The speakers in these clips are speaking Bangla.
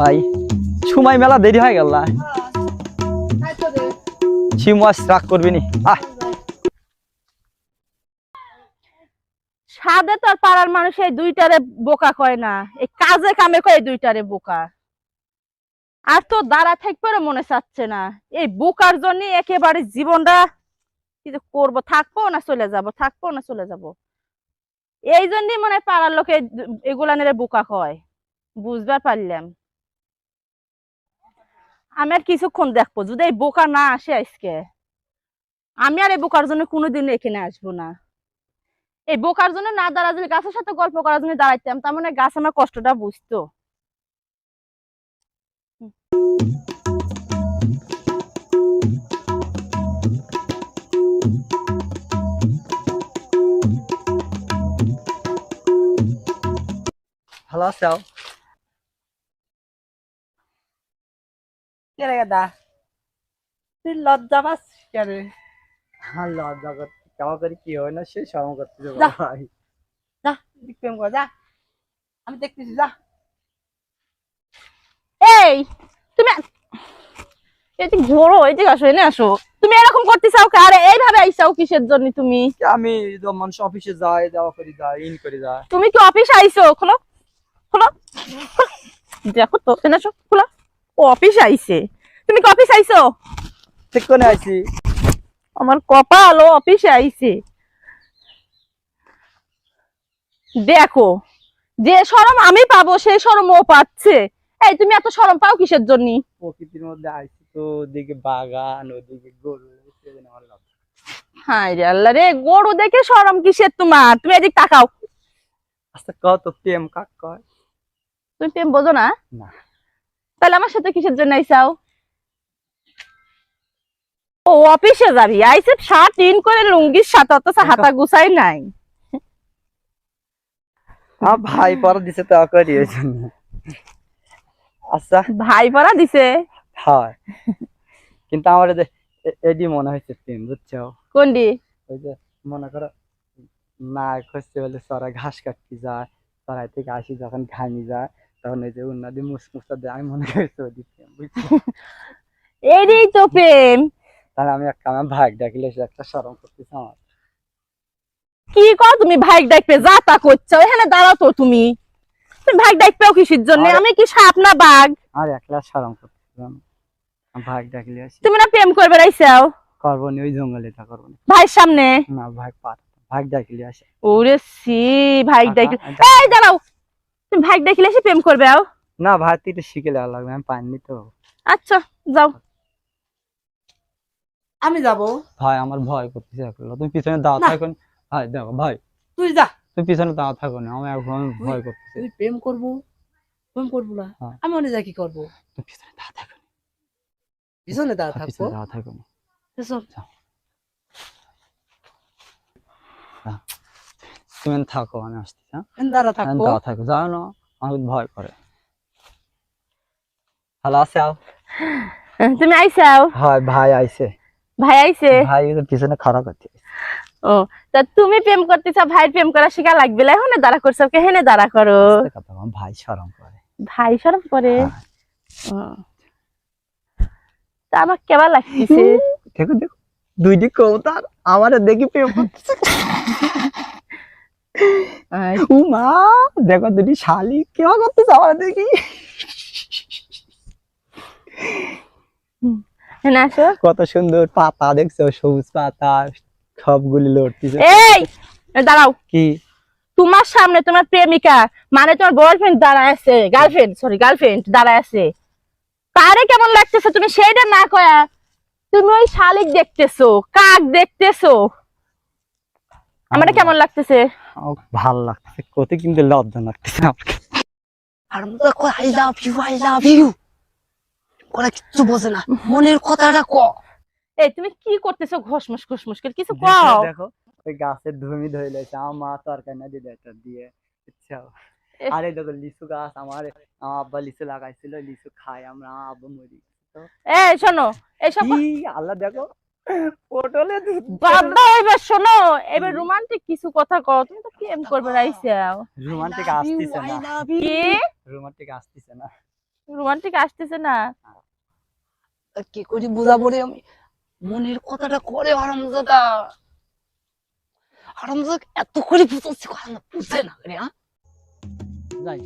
ভাই। সময় মেলা দেরি হয়ে গেল রাগ করবি সাদে পাড়ার মানুষ এই দুইটারে বোকা কয় না। এই কাজে কামে কয় দুইটারে বোকা। আর তো দাঁড়া থাকবে মনে চাচ্ছে না। এই বোকার জন্য একেবারে জীবনটা কি যে করব, থাকব না চলে যাব, থাকব না চলে যাব। এই জন্যই মনে পাড়ার লোকে এগুলা নেড়ে বোকা কয়। বুঝবার পারলাম। আমি আর কিছুক্ষণ দেখব, যদি এই বোকা না আসে আজকে। আমি আর এই বোকার জন্য কোনোদিন এখানে আসব না। এই বোকার জন্য না দাঁড়া যদি গাছের সাথে গল্প করার জন্য দাঁড়াইতাম, তার মানে গাছ আমার কষ্টটা বুঝতো। ভালো আছো কে রে তুই লজ্জা পাস কেন? হ্যাঁ লজ্জা করতে কেমন করে কি হয় না সে শরম করতে যাব ভাই। যা প্রেম কর যা। আমি দেখতেছি যা। এই তুমি এদিকে ঘোরো এদিকে আসো এনে আসো। তুমি এরকম করতে চাও কে? আরে এইভাবে আইসাও কিসের জন্য তুমি? আমি মানুষ অফিসে যাই দেওয়া করি যাই ইন করে যাই। তুমি কি অফিস আইছো? খোলো খোলো খোলো। দেখো তো এনে আসো খোলো। ও অফিস আইছে। তুমি কি অফিস আইছো ঠিক করে আছি আমার কপাল ও অফিসে আইছে। দেখো যে শরম আমি পাবো সেই শরম ও পাচ্ছে। এই তুমি এত শরম পাও কিসের জন্য? প্রকৃতির মধ্যে আইছি তো ওদিকে বাগান ওদিকে গরু। হাই রে আল্লাহ রে গরু দেখে শরম কিসের তোমার? তুমি এদিক তাকাও। আচ্ছা কত প্রেম কাক কয়? তুমি প্রেম বোঝো না? না। তাহলে আমার সাথে কিসের জন্য আইসাও ও অফিসে যাবি? আইসে শার্ট ইন করে লুঙ্গির সাথে অত হাতা গুছাই নাই। ভাই পরে দিছে তো করি আচ্ছা। ভাই পড়া দিছে? হয়। কিন্তু আমার এডি মনে হয়েছে প্রেম বুঝছ? ওই যে মনে করো বলে সরাই ঘাস কাটতে যায় সরাই থেকে আসি যখন ঘামি যায় তখন ওই যে উন্নদি মুসমুসা দেয় আমি মনে করছি ওই প্রেম বুঝছ? এরই তো প্রেম। তাহলে আমি একটা আমার ভাই ডাকিলে একটা সরম করতেছে আমার। কি কর তুমি ভাইক ডাকবে যা তা করছ এখানে দাঁড়াও তো তুমি। তুমি ভাইক ডাকবেও কিসের জন্য? আমি কি সাপ না বাঘ? আর একলা সরম করতেছে আমি আমার ভাই ডাকিলে তুমি না প্রেম করবে রাইছাও করব নি ওই জঙ্গলে এটা করব ভাইয়ের সামনে? না ভাই পার ভাই ডাকিলে আসে। ওরে সি ভাইক ডাকলে এই দাঁড়াও। তুমি ভাইক ডাকলে এসে প্রেম করবে আও? না ভাই তুই একটু শিখে লাগবে আমি পাইনি তো। আচ্ছা যাও। আমি যাব। ভাই আমার ভয় করতেছে একলা তুমি পিছনে দাও থাকো ভাই দেখো ভাই। তুই যা। তুমি পিছনে দাও থাকো না। আমার এখন ভয় করতেছে। তুই প্রেম করব? প্রেম করব না? হ্যাঁ। আমি অনেক যা কি করব? তুমি পিছনে দাও থাকো। পিছনে দাঁড়া হ্যাঁ, পিছনে দাও থাকো এসব তুমি থাকো আমি আসছি হ্যাঁ? দাঁড়া থাকো। যাও না আমার ভয় করে। হ্যালো আসাও তুমি আইসাও? হয় ভাই আইছে। ভাই আইছে? ভাই পিছনে খারাপ করতে ও তা তুমি প্রেম করতে চাও ভাই প্রেম করা শিখা লাগবে। না এখানে দাঁড়া করছ কে হেনে দাঁড়া করো। কথা ভাই শরম করে। ভাই সরম করে? হ্যাঁ। তা আমার কেমন লাগতেছে? দেখো দেখো দুই দিক কবুতর আমার দেখি প্রেম করতেছে। উ মা দেখো দুটি শালি কেমন করতেছে আমার দেখি। হেনে আসো কত সুন্দর পাতা দেখছ? সবুজ পাতা সবগুলি লড়তেছে। এই দাঁড়াও। কি? তোমার সামনে তোমার প্রেমিকা মানে তোমার বয়ফ্রেন্ড দাঁড়ায় আছে গার্লফ্রেন্ড সরি গার্লফ্রেন্ড দাঁড়ায় আছে। কারে কেমন লাগতেছে তুমি সেইটা না কয়া তুমি ওই শালিক দেখতেছো কাক দেখতেছো? আমার কেমন লাগতেছে? ভালো লাগতেছে। কত কিন্তু লজ্জা লাগতেছে আমার আর I love you I love you ওরা কিচ্ছু বোঝে না। মনের কথাটা ক। এই তুমি কি করতেছো? ঘসমস ঘসমস করে কিছু কও। দেখো ওই গাছের ধুমি ধরে লেছে আমার মা তরকারি না দিয়ে একটা দিয়ে। ইচ্ছা। আরে দেখো লিচু গাছ আমার আমার আব্বা লিচু লাগাইছিল লিচু খাই আমরা আমার আব্বা মরি। এই শোনো এইসব কি? আল্লাহ দেখো পটলে বাবা এবার শোনো এবার রোমান্টিক কিছু কথা কও। তুমি তো প্রেম করবে রাইছাও রোমান্টিক আসতেছে না। কি? রোমান্টিক আসতেছে না। রোমান্টিক আসতেছে না। কি করি বুঝাবো রে আমি? মনের কথাটা করে হারামজাদা। হারামজাদা এত করে বুঝাচ্ছি কথা না বুঝে না রে হ্যাঁ? যাই।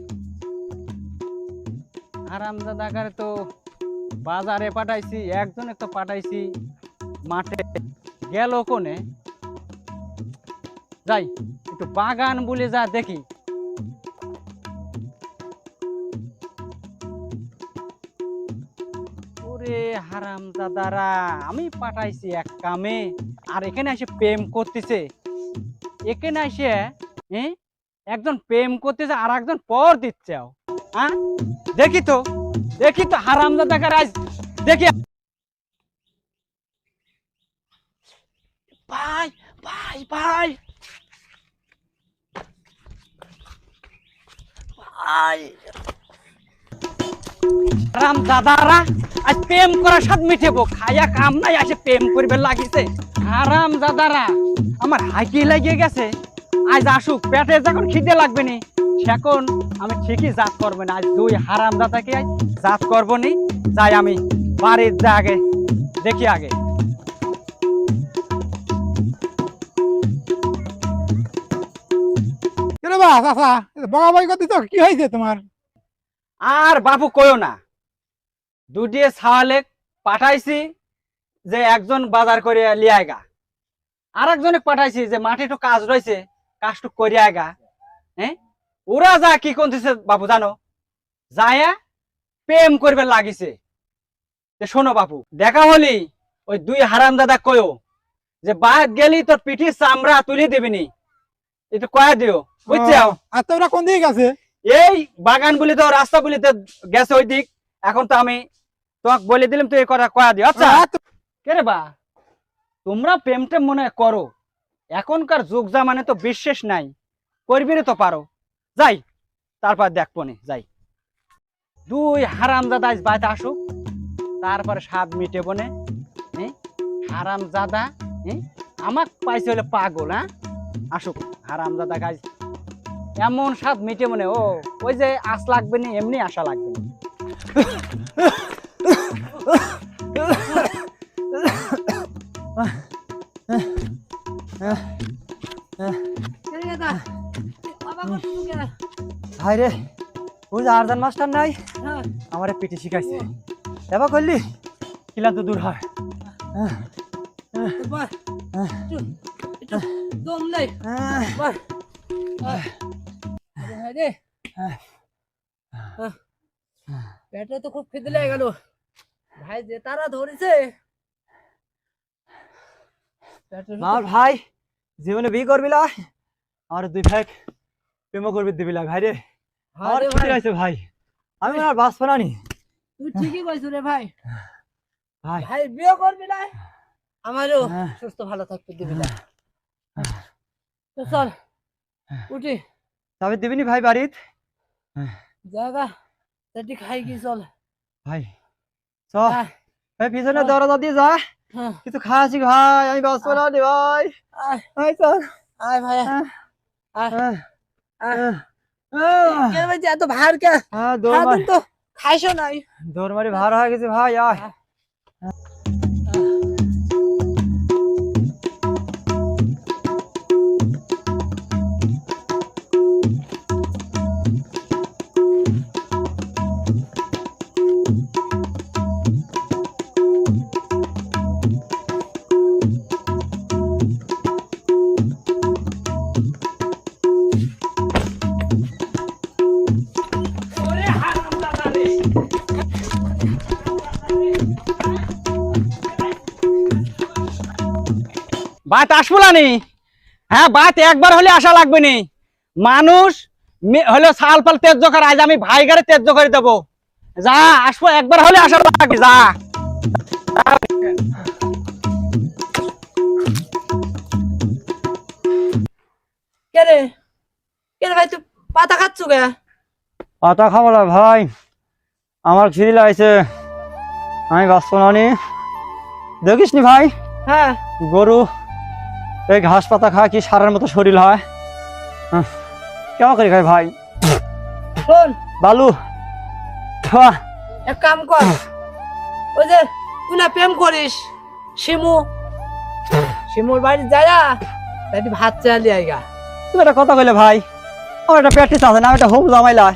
আরামদাদা করে তো বাজারে পাঠাইছি একজনে তো পাঠাইছি মাঠে। গেল কোনে? যাই একটু বাগান বলে যা দেখি। ওরে হারাম দাদারা আমি পাঠাইছি এক কামে। আর এখানে এসে প্রেম করতেছে। এখানে এসে একজন প্রেম করতেছে, আর একজন পর দিচ্ছে দেখি তো দেখি তো হারাম দাদাকার আজ দেখি। ভাই ভাই ভাই। ভাই। হারাম দাদারা, আজ প্রেম কাম নাই আসে প্রেম করবে লাগিছে। হারাম দাদারা, আমার হাইকি লাগিয়ে গেছে। আজ আসুক, পেটে যখন খিদে লাগবে নি আমি ঠিকই জাত করব না। আজ দুই হারাম দাদাকে জাত করব নি, যাই আমি বাড়ির আগে, দেখি আগে। কেন বা চাচা বগাবগি করতেছ, কি হয়েছে তোমার? আর বাবু কয়ও না। দুটিয়ে ছাওয়ালে পাঠাইছি যে একজন বাজার করে লিয়াইগা আর একজনে পাঠাইছি যে মাঠে একটু কাজ রয়েছে কাজটু করিয়াগা হ্যাঁ ওরা যা কি করতেছে বাবু জানো? যায় প্রেম করবে লাগিছে। তে শোনো বাবু দেখা হলি ওই দুই হারাম দাদা কয়ও যে বাদ গেলি তোর পিঠি চামড়া তুলে দিবিনি। একটু কয়া দিও বুঝছ? আর তোমরা কোন দিকে গেছে? এই বাগান বলি তো রাস্তা বলি তো গেছে ওই দিক এখন তো আমি তোমাকে বলে দিলাম তুই কথা কয়া দিও। আচ্ছা কে রে বা? তোমরা প্রেম টেম মনে করো। এখনকার যুগ জামানে তো বিশ্বাস নাই। করবি তো পারো। যাই তারপর দেখব নি যাই। দুই হারাম দাদা আজ বাড়িতে আসুক তারপরে স্বাদ মিটে বনে হারাম দাদা আমাক পাইছে হলে পাগল হ্যাঁ? আসুক হারাম দাদা গাছ এমন স্বাদ মিটে মনে ও ওই যে আশ লাগবে না এমনি আশা লাগবে না। ভাই রে ওই যে আরজান মাস্টার নাই আমারে পিটি শিখাইছে। এবার করলি? কিলা তো দূর হয়। দম নেই পেটে তো খুব খিদে লেগে গেল। ভাই যে তারা ধরেছে। আমার ভাই জীবনে বিয়ে করবি না? আমার দুই ভাই প্রেম করবি দিবি না ভাই রে। হ্যাঁ আমার ভাই, আমি আর বাঁচবো না নি। তুই ঠিকই কইছ রে ভাই। ভাই। ভাই বিয়ে করবি না? আমারও হ্যাঁ। সুস্থ ভালো থাকতে দিবি না। চল উঠি। তবে দিবিনি ভাই বাড়িত? জায়গা সেটি খাই কি চল। ভাই চ। ভাই পিছনে। দরজা দিয়ে যা। হ্যাঁ, কিছু খাওয়াছি ভাই আমি বাঁচবো না রে ভাই। ভাই চল। আয় ভাই। হ্যাঁ। হ্যাঁ। হ্যাঁ, হ্যাঁ, এত ভার কে? হ্যাঁ, দৌড় মার। তো খাইছো নাই। দৌড় মারি ভার হয়ে গেছে ভাই আয়। বাত আসব না নি? হ্যাঁ বাত একবার হলে আসা লাগবে নি। মানুষ হলো সাল পাল তেজ জোখার আজ আমি ভাই গাড়ি তেজ করে দেবো। যা আসব একবার হলে আসা লাগবে যা। ভাই তুই পাতা খাচ্ছ কে? পাতা খাব না ভাই। আমার খিদি লাগছে। আমি বাঁচবো না নি। দেখিস নি ভাই? হ্যাঁ। গরু এই ঘাস পাতা খায় কি সারের মতো শরীর হয়? কেমন করে খাই ভাই? শোন। বালু এক কাম কর। ওই যে তুই না প্রেম করিস শিমু। শিমুর বাড়ি যায়া তাই ভাত চালি আইগা। তুমি একটা কথা কইলে ভাই আমার একটা প্র্যাকটিস আছে না আমি একটা হোম জামাইলা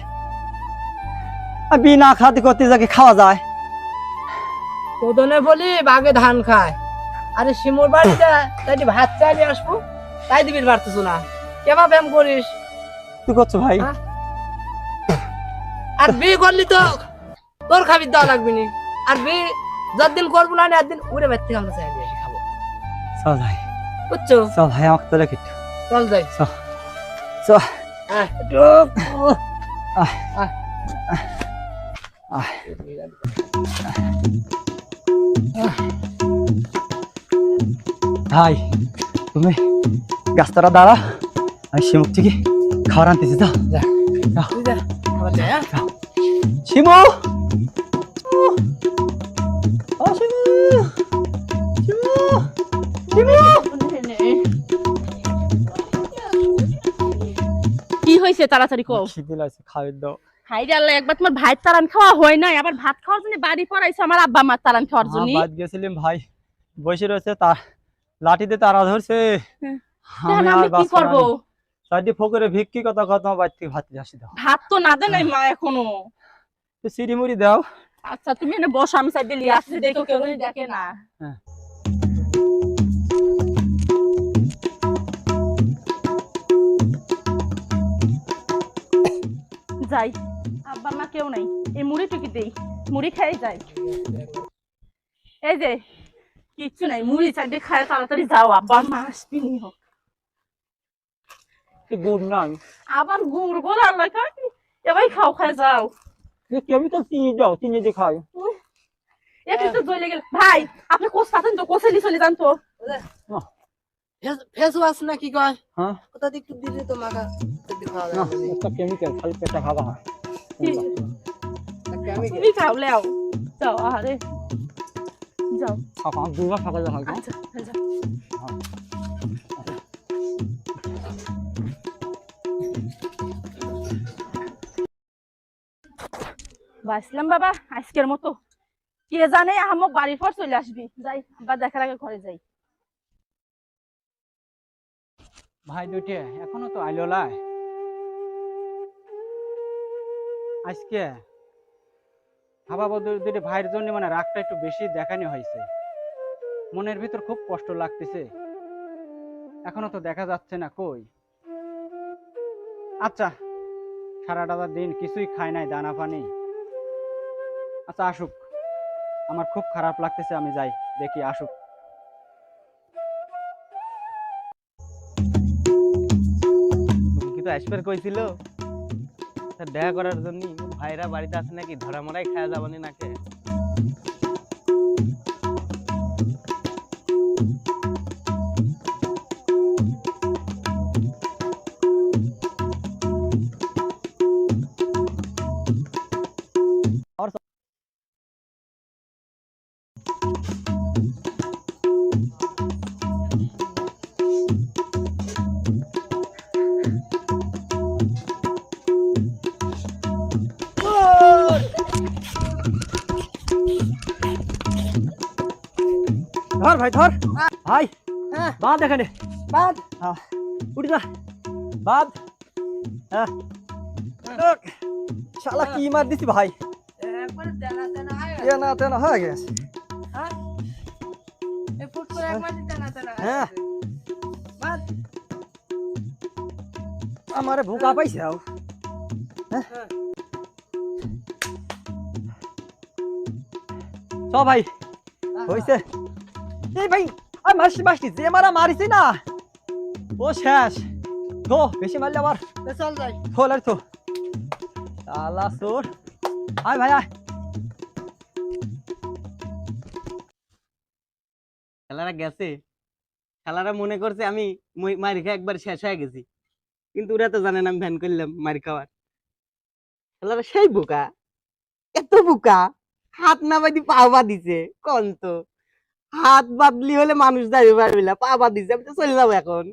আর বিনা খাতে করতে যাকে খাওয়া যায়? তোদনে বলি বাগে ধান খায়। আরে শিমুর বাড়ি যা তাই ভাত চালি আসব। তাই দিবি পারতেছ না। কেবা ব্যায়াম করিস? তুই করছ ভাই? হ্যাঁ? আর বিয়ে করলি তো তোর খাবি দেওয়া লাগবে নি। আর বিয়ে যতদিন করব না একদিন উড়ে বের থেকে আমরা চাই খাব। চল ভাই। বুঝছ? চল ভাই আমাকে চল যাই। চল। হ্যাঁ। ভাই তুমি গাছতলা দাঁড়া। আমি শিমুক থেকে খাবার আনতেছি তো তুই যা আবার যাই হ্যাঁ? শিমু! ও শিমু! শিমু! শিমু! কি হয়েছে তাড়াতাড়ি কও? খিদে লাগছে খাবার দাও। হাইরে আল্লাহ একবার তোমার ভাই তারান খাওয়া হয় নাই আবার ভাত খাওয়ার জন্য বাড়ি পড়াইছে আমার আব্বা মা তারান খাওয়ার জন্য। বাদ গেছিলাম ভাই। বসে রয়েছে তার লাঠিতে তারা ধরছে। হ্যাঁ। আমি আর কি করব? সাইডে ফকরে ভিক্ষি কথা কথা বাড়ি থেকে ভাত আসি দাও। ভাত তো না দেয় মা এখনও। তো সিঁড়ি মুড়ি দাও। আচ্ছা তুমি এনে বসো আমি সাইডে লিয়ে আসছি দেখো কেউ যদি না। হ্যাঁ। যাই আব্বা মা কেউ নাই। এই মুড়ি টুকি দেই মুড়ি খাই যাই। এই যে কিচ্ছু নাই মুড়ি সাইডে খায় তাড়াতাড়ি যাও আব্বা মা আসবিনি হোক। গুড় নাই? আবার গুড় গোল আল্লাহ এবার খাও খায় যাও। আমি তো চিনি যাও চিনি দিয়ে খাই। একটু তো জ্বলে গেল। ভাই আপনি কোচ পাতেন তো কোচে লি চলে যান তো। ফেস ওয়াশ না কি কয়? হ্যাঁ? ওটা একটু দিলে তো মাখা একটু খাওয়া না যাবে একটা কেমিক্যাল খালি পেটটা খাওয়া হয় তুমি খাও লেও। যাও আরে যাও। খাওয়া দুবার ফাঁকা যাওয়া হয় আচ্ছা যাও। বাসলাম বাবা আজকের মতো। কে জানে আহমক বাড়ির পর চলে আসবি। যাই বা দেখার আগে ঘরে যাই। ভাই দুটি এখনও তো আইলো লাই। আজকে হাবা বদল ভাইয়ের জন্য মানে রাগটা একটু বেশি দেখানো হয়েছে। মনের ভিতর খুব কষ্ট লাগতেছে। এখনও তো দেখা যাচ্ছে না, কই? আচ্ছা সারাটা দিন কিছুই খাই নাই, দানা পানি। আচ্ছা আসুক। আমার খুব খারাপ লাগতেছে, আমি যাই, দেখি আসুক। তুমি কি তো আসবার কইছিল? দেখা করার জন্য ভাইরা বাড়িতে আছে নাকি? ধরা মরাই খাওয়া যাবানি নাকে? ভাই ধর। ভাই হ্যাঁ। বাঁধ এখানে। বাদ উঠে যা। বাদ হ্যাঁ। শালা কি মার দিছি ভাই? না তেনা হয়ে গেছে। হ্যাঁ হ্যাঁ। আমারে ভুকা পাইছে আও। চ ভাই হইছে। এই ভাই আর মারছি মারছি যে মারা মারিছি না। ও শেষ। গো বেশি মারলে আবার চল যাই। খোল আর তো শালা সোর। আয় ভাই আয়। খেলারা গেছে। খেলারা মনে করছে আমি মারি মার খেয়ে একবার শেষ হয়ে গেছি। কিন্তু ওরা তো জানে না আমি ভ্যান করলাম মারি খাওয়ার। খেলারা সেই বোকা। এত বোকা। হাত না বাদি পা বাঁধিছে কোন তো। হাত বাদলি হলে মানুষ যাইবে পারবে না পা বাঁধিছে আমি তো চলে যাব এখন।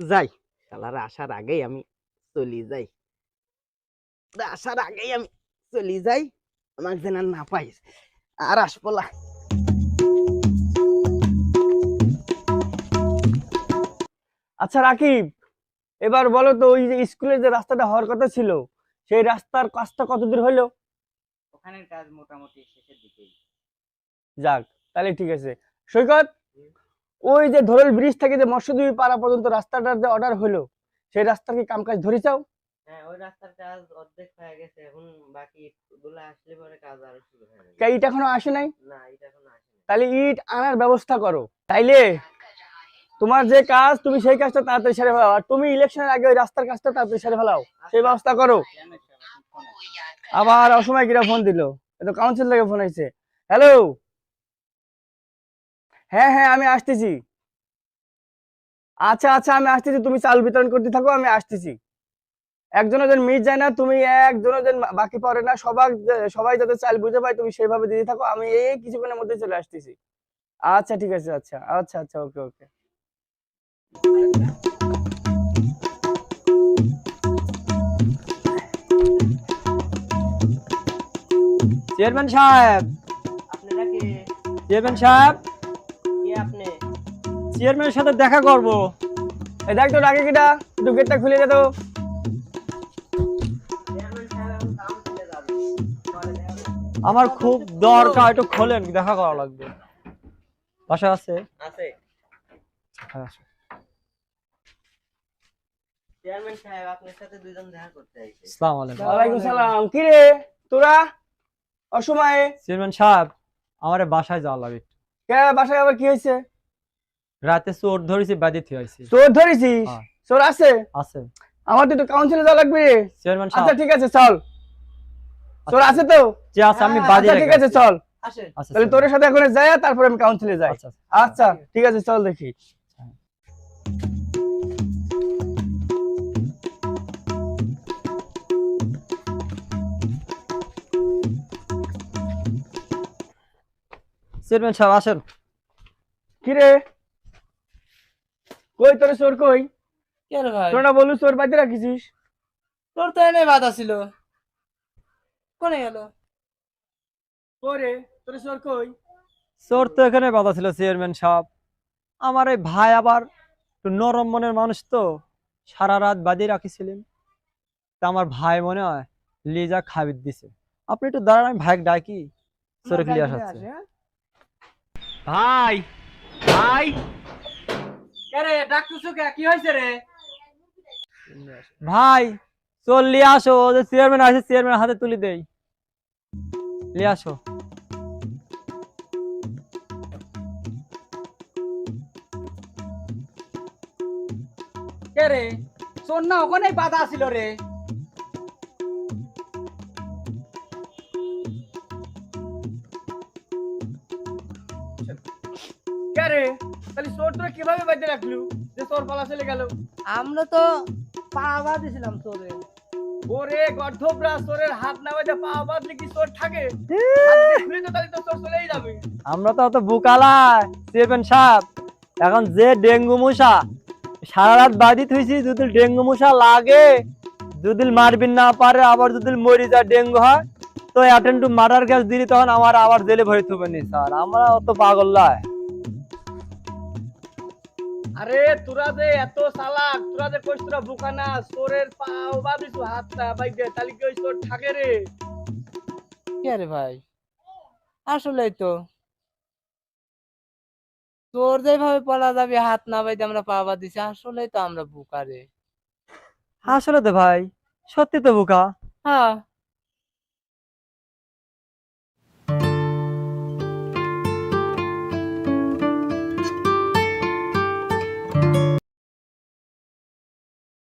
যাই খেলারা আসার আগেই আমি চলি যাই। আসার আগেই আমি চলি যাই আমার যেন না পাইস আর আসবলা আচ্ছা রাকিব এবার বলো তো ওই যে স্কুলের যে রাস্তাটা হওয়ার কথা ছিল সেই রাস্তার কাজটা কত দূর হলো? ওখানের কাজ মোটামুটি শেষের দিকে যাক তাহলে ঠিক আছে। সৈকত ওই যে ধরল ব্রিজ থেকে যে মৎস্যদ্বীপ পাড়া পর্যন্ত রাস্তাটার যে অর্ডার হলো সেই রাস্তার কি কামকাজ কাজ অর্ধেক হয়ে ইট এখনও আসে নাই? তাহলে ইট আনার ব্যবস্থা করো। তাইলে তোমার যে কাজ তুমি সেই কাজটা তাড়াতাড়ি সেরে ফেলাও। আর তুমি ইলেকশনের আগে ওই রাস্তার কাজটা তাড়াতাড়ি সেরে ফেলাও। সেই ব্যবস্থা করো। আবার অসময় কিরা ফোন দিল। এটা কাউন্সিল থেকে ফোন আইছে। হ্যালো হ্যাঁ হ্যাঁ আমি আসতেছি। আচ্ছা আচ্ছা আমি আসতেছি তুমি চাল বিতরণ করতে থাকো আমি আসতেছি। একজনের যেন মিস যায় না তুমি একজনের যেন বাকি পড়ে না সবাই সবাই যাতে চাল বুঝে পায় তুমি সেইভাবে দিতে থাকো আমি এই কিছুক্ষণের মধ্যে চলে আসতেছি। আচ্ছা ঠিক আছে আচ্ছা আচ্ছা আচ্ছা ওকে ওকে। চেয়ারম্যান সাহেব চেয়ারম্যান সাহেব? আপনি? চেয়ারম্যানের সাথে দেখা করব। এই দেখ তো ডাকে কিটা একটু গেটটা খুলে দে তো। আমার খুব দরকার একটু খোলেন দেখা করা লাগবে। বাসা আছে? আছে। হ্যাঁ, চেয়ারম্যান সাহেব আপনার সাথে দুইজন দেখা করতে আইছে। আসসালামু আলাইকুম। ওয়ালাইকুম সালাম। কি রে? তোরা? অসময়ে? চেয়ারম্যান সাহেব আমার বাসায় যাওয়া লাগে। কে বাসায় আবার কি হয়েছে? রাতে চোর ধরেছি বাদিতে হয়েছে চোর ধরেছিস? হ্যাঁ। চোর আছে? আছে। আমার তো একটু কাউন্সিলে যাওয়া লাগবে। চেয়ারম্যান আচ্ছা ঠিক আছে চল। চোর আছে তো? যে আছে আমি হ্যাঁ, বাদি আচ্ছা ঠিক আছে চল। আসেন। আচ্ছা তাহলে তোর সাথে এখন যাই তারপরে আমি কাউন্সিলে যাই। আচ্ছা। আচ্ছা ঠিক আছে চল দেখি। চেয়ারম্যান সাহেব আসেন। কি রে কই তোর চোর কই? কে রে ভাই? তোর না বলু চোর বাড়িতে রাখিছিস? তোর তো এনে বাধা ছিল। কোনে গেল? করে তোর চোর কই? চোর তো এখানে বাধা ছিল চেয়ারম্যান সাহেব। আমার এই ভাই আবার একটু নরম মনের মানুষ তো সারা রাত বাদিয়ে রাখিছিলেন। তা আমার ভাই মনে হয় লিজা খাবির দিছে। আপনি একটু দাঁড়ান আমি ভাই ডাকি চোরে হচ্ছে। ভাই ভাই। কে রে ডাকতেছো কে? কি হয়েছে রে? ভাই চল লিয়ে আসো। ও যে চেয়ারম্যান আছে চেয়ারম্যান হাতে তুলি দেই। লিয়ে আসো। কে রে চোর না ওখানে বাধা ছিল রে। তাহলে চোর তোরা কীভাবে বাঁধতে রাখলু? যে চোর পালা চলে গেল। আমরা তো পা বাঁধিছিলাম তোরে ওরে চোরের হাত না পা বাঁধলে কি চোর থাকে? তাহলে তো চোর চলেই যাবে। আমরা তো অত বুকালা চেয়ারম্যান সাহেব এখন যে ডেঙ্গু মশা সারা রাত বাদি থইছি যদি ডেঙ্গু মশা লাগে যদি মারবিন না পারে আবার যদি মরি যায় ডেঙ্গু হয় তো অ্যাটেন্ড টু মার্ডার কেস দিলি তখন আমার আবার জেলে ভরে থুবে নি স্যার। আমরা অত পাগল নয় আরে তোরা যে এত চালাক তোরা যে কইস তোরা বোকা না চোরের পাও বাঁধিছু হাত না বাইকে তাহলে কি ওই চোর থাকে রে? কে রে ভাই? আসলেই তো। তোর যেভাবে পলা যাবে হাত না বাইতে আমরা পা বাঁধিছি আসলেই তো আমরা বুকারে আসলে তো ভাই সত্যি তো বোকা। হ্যাঁ।